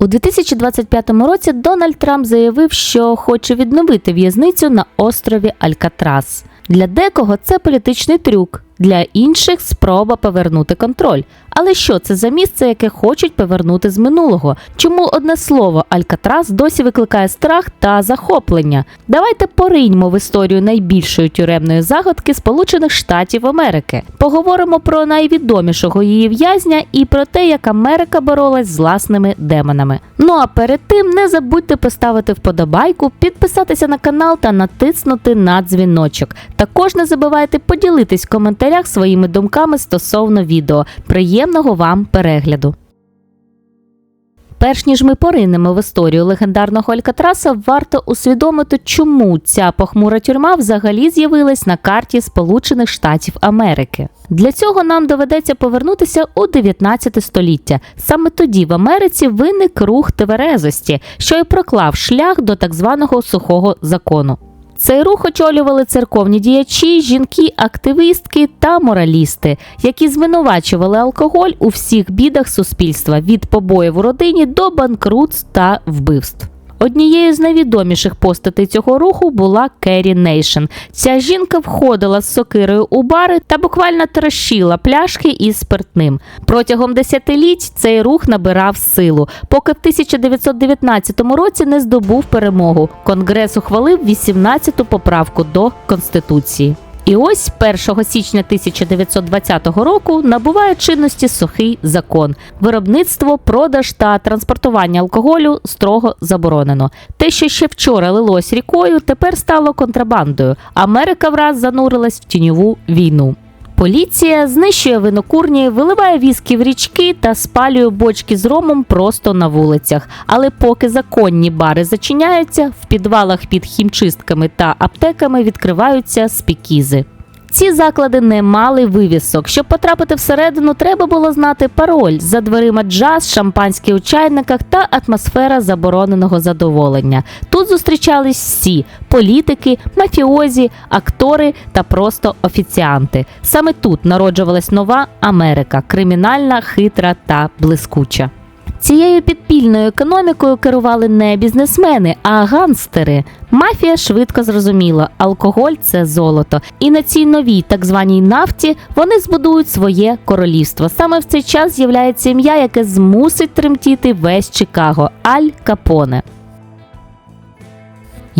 У 2025 році Дональд Трамп заявив, що хоче відновити в'язницю на острові Алькатрас. Для декого це політичний трюк, для інших спроба повернути контроль. Але що це за місце, яке хочуть повернути з минулого? Чому одне слово Алькатрас досі викликає страх та захоплення? Давайте пориньмо в історію найбільшої тюремної загадки Сполучених Штатів Америки. Поговоримо про найвідомішого її в'язня і про те, як Америка боролась з власними демонами. Ну а перед тим не забудьте поставити вподобайку, підписатися на канал та натиснути на дзвіночок. Також не забувайте поділитись в коментарях своїми думками стосовно відео. Приємного вам перегляду! Перш ніж ми поринемо в історію легендарного Алькатраса, варто усвідомити, чому ця похмура тюрма взагалі з'явилась на карті Сполучених Штатів Америки. Для цього нам доведеться повернутися у 19 століття. Саме тоді в Америці виник рух тверезості, що й проклав шлях до так званого сухого закону. Цей рух очолювали церковні діячі, жінки-активістки та моралісти, які звинувачували алкоголь у всіх бідах суспільства від побоїв у родині до банкрутств та вбивств. Однією з найвідоміших постатей цього руху була Керрі Нейшн. Ця жінка входила з сокирою у бари та буквально трощила пляшки із спиртним. Протягом десятиліть цей рух набирав силу, поки в 1919 році не здобув перемогу. Конгрес ухвалив 18-ту поправку до Конституції. І ось 1 січня 1920 року набуває чинності сухий закон. Виробництво, продаж та транспортування алкоголю строго заборонено. Те, що ще вчора лилось рікою, тепер стало контрабандою. Америка враз занурилась в тіньову війну. Поліція знищує винокурні, виливає віскі в річки та спалює бочки з ромом просто на вулицях. Але поки законні бари зачиняються, в підвалах під хімчистками та аптеками відкриваються спікізи. Ці заклади не мали вивісок. Щоб потрапити всередину, треба було знати пароль за дверима джаз, шампанське у чайниках та атмосфера забороненого задоволення. Тут зустрічались всі політики, мафіозі, актори та просто офіціанти. Саме тут народжувалась нова Америка, кримінальна, хитра та блискуча. Цією підпільною економікою керували не бізнесмени, а ганстери. Мафія швидко зрозуміла, алкоголь це золото. І на цій новій так званій нафті вони збудують своє королівство. Саме в цей час з'являється ім'я, яке змусить тремтіти весь Чикаго Аль Капоне.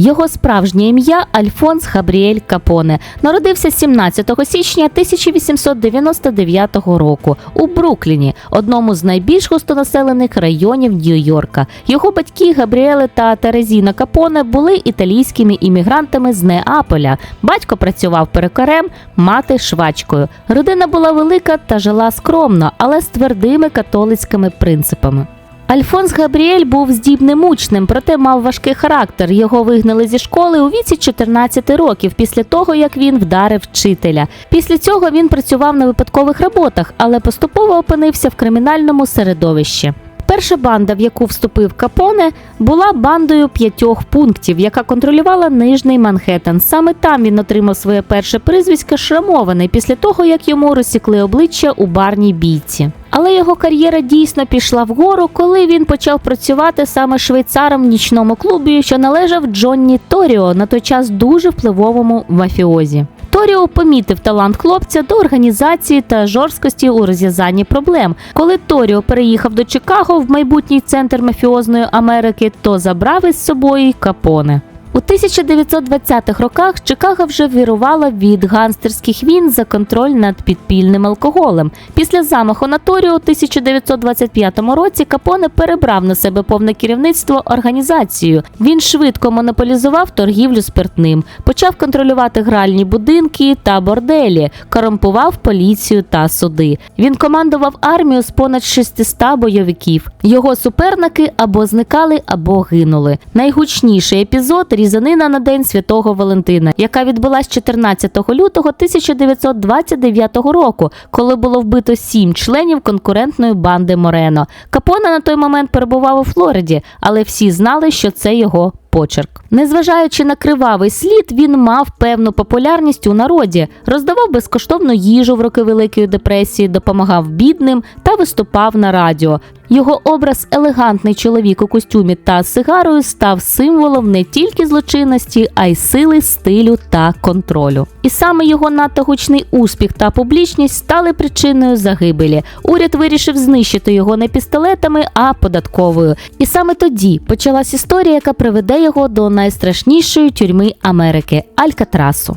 Його справжнє ім'я Альфонс Габріель Капоне народився 17 січня 1899 року у Брукліні, одному з найбільш густонаселених районів Нью-Йорка. Його батьки Габріеле та Терезіна Капоне були італійськими іммігрантами з Неаполя. Батько працював перекарем, мати швачкою. Родина була велика та жила скромно, але з твердими католицькими принципами. Альфонс Габріель був здібним учнем, проте мав важкий характер. Його вигнали зі школи у віці 14 років після того, як він вдарив вчителя. Після цього він працював на випадкових роботах, але поступово опинився в кримінальному середовищі. Перша банда, в яку вступив Капоне, була бандою п'ятьох пунктів, яка контролювала нижній Манхеттен. Саме там він отримав своє перше прізвисько шрамований після того, як йому розсікли обличчя у барній бійці. Але його кар'єра дійсно пішла вгору, коли він почав працювати саме швейцаром в нічному клубі, що належав Джонні Торіо, на той час дуже впливовому мафіозі. Торіо помітив талант хлопця до організації та жорсткості у розв'язанні проблем. Коли Торіо переїхав до Чикаго в майбутній центр мафіозної Америки, то забрав із собою й капоне. У 1920-х роках Чикаго вже вірувала від ганстерських війн за контроль над підпільним алкоголем. Після замаху на Торіо у 1925 році Капоне перебрав на себе повне керівництво організацією. Він швидко монополізував торгівлю спиртним, почав контролювати гральні будинки та борделі, корумпував поліцію та суди. Він командував армію з понад 600 бойовиків. Його суперники або зникали, або гинули. Найгучніший епізод різанина на день святого Валентина, яка відбулась 14 лютого 1929 року, коли було вбито сім членів конкурентної банди Морено. Капона на той момент перебував у Флориді, але всі знали, що це його почерк. Незважаючи на кривавий слід, він мав певну популярність у народі, роздавав безкоштовну їжу в роки Великої депресії, допомагав бідним та виступав на радіо. Його образ елегантний чоловік у костюмі та сигарою став символом не тільки злочинності, а й сили, стилю та контролю. І саме його надто гучний успіх та публічність стали причиною загибелі. Уряд вирішив знищити його не пістолетами, а податковою. І саме тоді почалась історія, яка приведе його до найстрашнішої тюрми Америки Алькатрасу.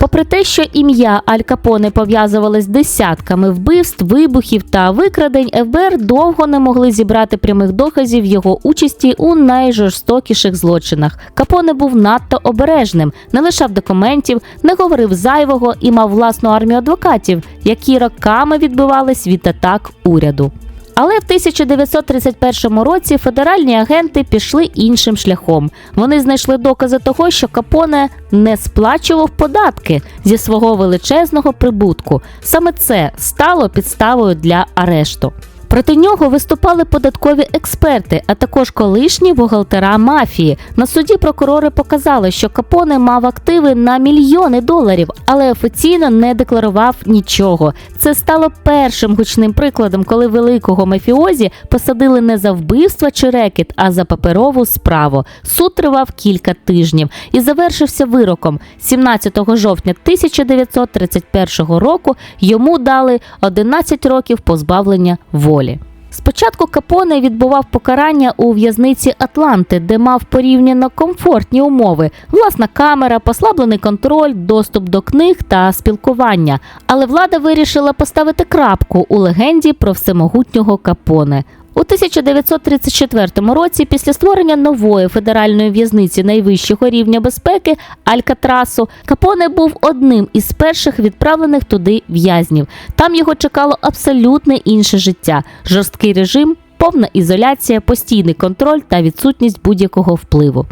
Попри те, що ім'я Аль Капоне пов'язувалось з десятками вбивств, вибухів та викрадень, ФБР довго не могли зібрати прямих доказів його участі у найжорстокіших злочинах. Капоне був надто обережним, не лишав документів, не говорив зайвого і мав власну армію адвокатів, які роками відбивались від атак уряду. Але в 1931 році федеральні агенти пішли іншим шляхом. Вони знайшли докази того, що Капоне не сплачував податки зі свого величезного прибутку. Саме це стало підставою для арешту. Проти нього виступали податкові експерти, а також колишні бухгалтера мафії. На суді прокурори показали, що Капоне мав активи на мільйони доларів, але офіційно не декларував нічого. Це стало першим гучним прикладом, коли великого мафіозі посадили не за вбивство чи рекет, а за паперову справу. Суд тривав кілька тижнів і завершився вироком. 17 жовтня 1931 року йому дали 11 років позбавлення волі. Спочатку Капоне відбував покарання у в'язниці Атланти, де мав порівняно комфортні умови: власна камера, послаблений контроль, доступ до книг та спілкування. Але влада вирішила поставити крапку у легенді про всемогутнього Капоне. У 1934 році, після створення нової федеральної в'язниці найвищого рівня безпеки Алькатрасу, Капоне був одним із перших відправлених туди в'язнів. Там його чекало абсолютно інше життя, жорсткий режим, повна ізоляція, постійний контроль та відсутність будь-якого впливу.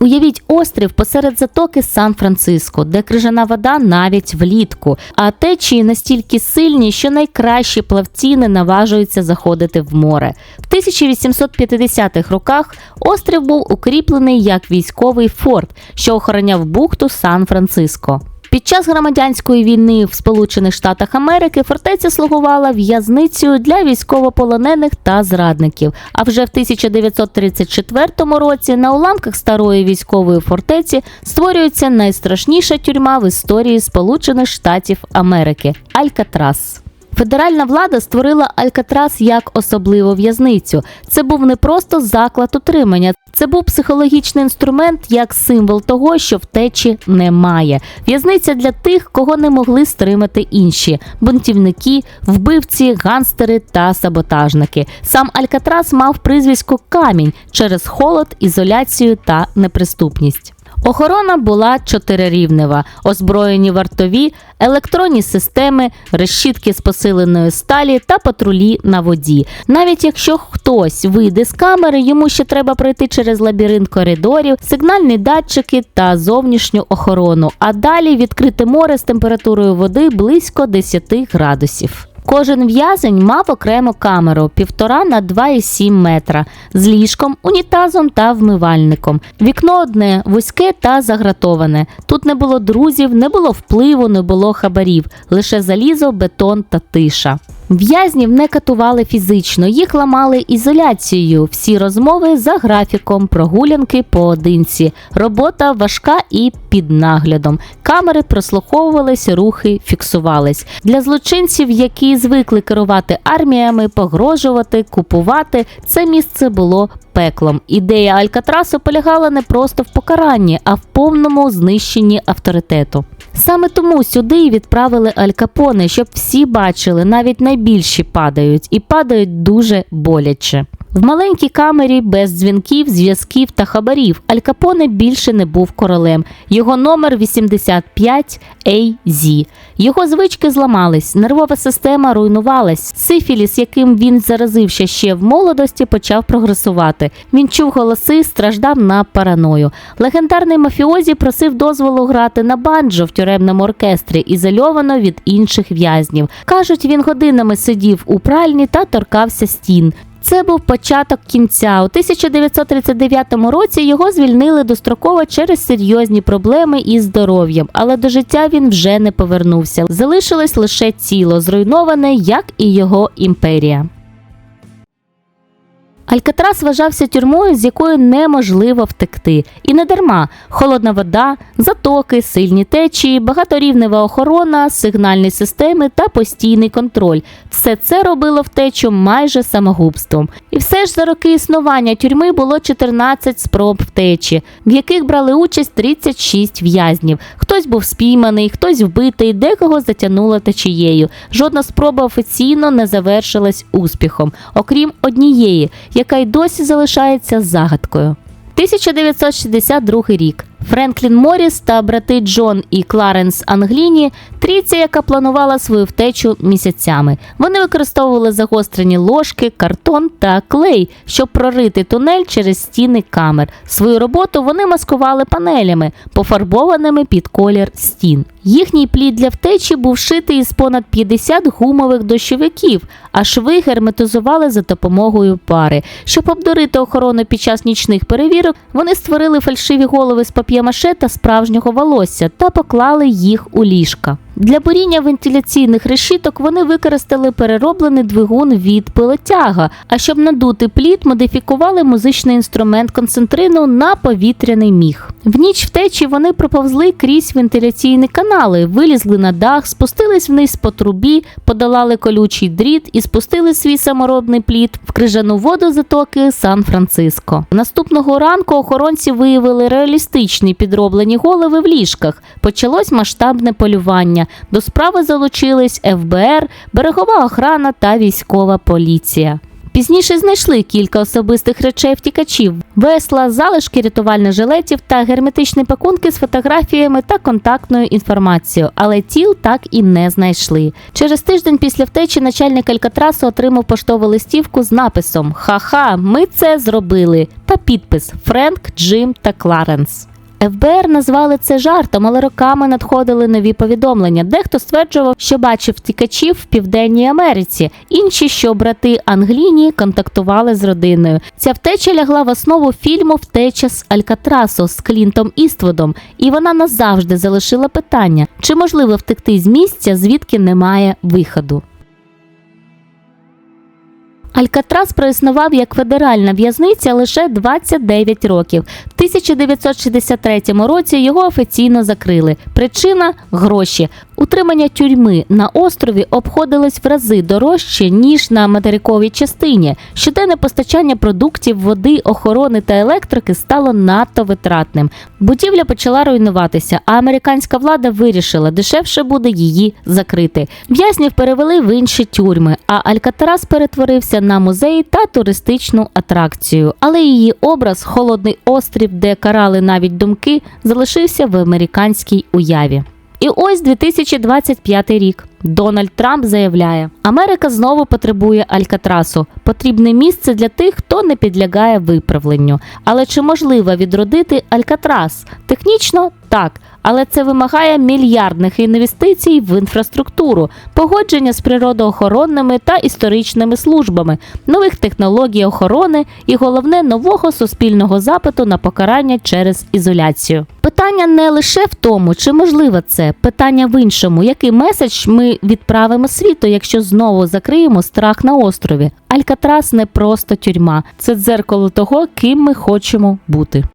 Уявіть острів посеред затоки Сан-Франциско, де крижана вода навіть влітку, а течії настільки сильні, що найкращі плавці не наважуються заходити в море. В 1850-х роках острів був укріплений як військовий форт, що охороняв бухту Сан-Франциско. Під час громадянської війни в Сполучених Штатах Америки фортеця слугувала в'язницею для військовополонених та зрадників. А вже в 1934 році на уламках старої військової фортеці створюється найстрашніша тюрма в історії Сполучених Штатів Америки Алькатрас. Федеральна влада створила Алькатрас як особливу в'язницю. Це був не просто заклад утримання, це був психологічний інструмент як символ того, що втечі немає. В'язниця для тих, кого не могли стримати інші: бунтівники, вбивці, ганстери та саботажники. Сам Алькатрас мав прізвисько камінь через холод, ізоляцію та неприступність. Охорона була чотирирівнева, озброєні вартові, електронні системи, решітки з посиленої сталі та патрулі на воді. Навіть якщо хтось вийде з камери, йому ще треба пройти через лабіринт коридорів, сигнальні датчики та зовнішню охорону. А далі відкрите море з температурою води близько 10 градусів. Кожен в'язень мав окрему камеру півтора на 2,7 метра з ліжком, унітазом та вмивальником. Вікно одне вузьке та загратоване. Тут не було друзів, не було впливу, не було хабарів, лише залізо, бетон та тиша. В'язнів не катували фізично, їх ламали ізоляцією. Всі розмови за графіком, прогулянки поодинці, робота важка і під наглядом. Камери прослуховувались, рухи фіксувались. Для злочинців, які звикли керувати арміями, погрожувати, купувати, це місце було пеклом. Ідея Алькатрасу полягала не просто в покаранні, а в повному знищенні авторитету. Саме тому сюди і відправили Аль Капоне, щоб всі бачили, навіть найбільші падають і падають дуже боляче. В маленькій камері без дзвінків, зв'язків та хабарів Аль Капоне більше не був королем. Його номер 85 AZ. Його звички зламались, нервова система руйнувалась. Сифіліс, яким він заразився ще в молодості, почав прогресувати. Він чув голоси, страждав на параною. Легендарний мафіозі просив дозволу грати на банджо в тюремному оркестрі, ізольовано від інших в'язнів. Кажуть, він годинами сидів у пральні та торкався стін. Це був початок кінця. У 1939 році його звільнили достроково через серйозні проблеми із здоров'ям, але до життя він вже не повернувся. Залишилось лише тіло, зруйноване, як і його імперія. Алькатрас вважався тюрмою, з якої неможливо втекти. І не дарма холодна вода, затоки, сильні течії, багаторівнева охорона, сигнальні системи та постійний контроль. Все це робило втечу майже самогубством. І все ж за роки існування тюрми було 14 спроб втечі, в яких брали участь 36 в'язнів. Хтось був спійманий, хтось вбитий, декого затягнуло течією. Жодна спроба офіційно не завершилась успіхом, окрім однієї, яка й досі залишається загадкою. 1962 рік. Френклін Моріс та брати Джон і Кларенс Англіні трійця, яка планувала свою втечу місяцями. Вони використовували загострені ложки, картон та клей, щоб прорити тунель через стіни камер. Свою роботу вони маскували панелями, пофарбованими під колір стін. Їхній плід для втечі був шитий із понад 50 гумових дощовиків, а шви герметизували за допомогою пари. Щоб обдурити охорону під час нічних перевірок, вони створили фальшиві голови з пап'ємаше та справжнього волосся та поклали їх у ліжка. Для буріння вентиляційних решіток вони використали перероблений двигун від пилотяга, а щоб надути плід, модифікували музичний інструмент концентрину на повітряний міг. В ніч втечі вони проповзли крізь вентиляційні канали, вилізли на дах, спустились вниз по трубі, подолали колючий дріт і спустили свій саморобний плід в крижану воду затоки Сан-Франциско. Наступного ранку охоронці виявили реалістичні підроблені голови в ліжках. Почалось масштабне полювання. До справи залучились ФБР, берегова охрана та військова поліція. Пізніше знайшли кілька особистих речей втікачів: весла, залишки рятувальних жилетів та герметичні пакунки з фотографіями та контактною інформацією, але тіл так і не знайшли. Через тиждень після втечі начальник Алькатрасу отримав поштову листівку з написом Ха-ха, ми це зробили та підпис Френк, Джим та Кларенс. ФБР назвали це жартом, але роками надходили нові повідомлення. Дехто стверджував, що бачив втікачів в Південній Америці, інші, що брати Англіні контактували з родиною. Ця втеча лягла в основу фільму Втеча з Алькатрасу з Клінтом Іствудом, і вона назавжди залишила питання: чи можливо втекти з місця, звідки немає виходу. Алькатрас проіснував як федеральна в'язниця лише 29 років. В 1963 році його офіційно закрили. Причина гроші. Утримання тюрми на острові обходилось в рази дорожче ніж на материковій частині. Щоденне постачання продуктів, води, охорони та електрики стало надто витратним. Будівля почала руйнуватися, а американська влада вирішила, дешевше буде її закрити. В'язнів перевели в інші тюрми, а Алькатрас перетворився на музей та туристичну атракцію. Але її образ, холодний острів, де карали навіть думки, залишився в американській уяві. І ось 2025 рік. Дональд Трамп заявляє: Америка знову потребує Алькатрасу. Потрібне місце для тих, хто не підлягає виправленню. Але чи можливо відродити Алькатрас? Технічно так, але це вимагає мільярдних інвестицій в інфраструктуру, погодження з природоохоронними та історичними службами, нових технологій охорони і головне нового суспільного запиту на покарання через ізоляцію. Питання не лише в тому, чи можливо це, питання в іншому, який меседж ми відправимо світу, якщо знову закриємо страх на острові. Алькатрас не просто тюрма, це дзеркало того, ким ми хочемо бути.